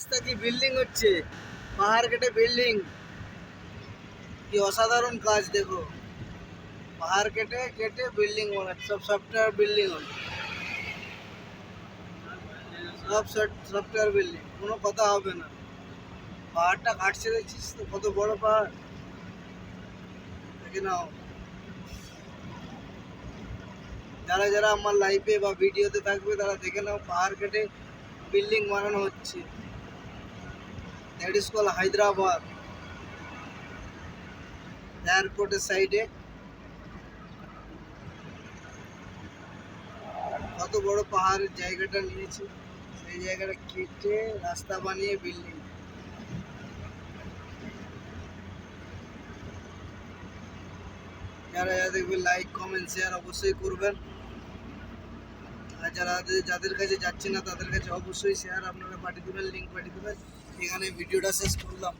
রাস্তা কি বিল্ডিং হচ্ছে। পাহাড় কেটে বিল্ডিং কি অসাধারণ কাজ, দেখো। পাহাড় কেটে কেটে বিল্ডিং বানাচ্ছে সব সফটওয়্যার বিল্ডিং হচ্ছে সব সফটওয়্যার বিল্ডিং কোনো কথা হবে না। পাহাড়টা কাটছে দেখছিস তো, কত বড় পাহাড়। দেখে নাও। যারা যারা আমার লাইফে বা ভিডিওতে থাকবে, তারা দেখে নাও পাহাড় কেটে বিল্ডিং বানানো হচ্ছে। দ্যাট ইজ কল হায়দ্রাবাদ এয়ারপোর্টের সাইডে কত বড় পাহাড়ের জায়গাটা নিয়েছে সেই জায়গাটা কেটে রাস্তা বানিয়ে বিল্ডিং যারা যারা দেখবে লাইক কমেন্ট শেয়ার অবশ্যই করবেন আর যারা যাদের কাছে যাচ্ছে না তাদের কাছে অবশ্যই শেয়ার আপনারা পাঠিয়ে দেবেন লিঙ্ক পাঠিয়ে দেবেন এখানে ভিডিওটা শেষ করলাম।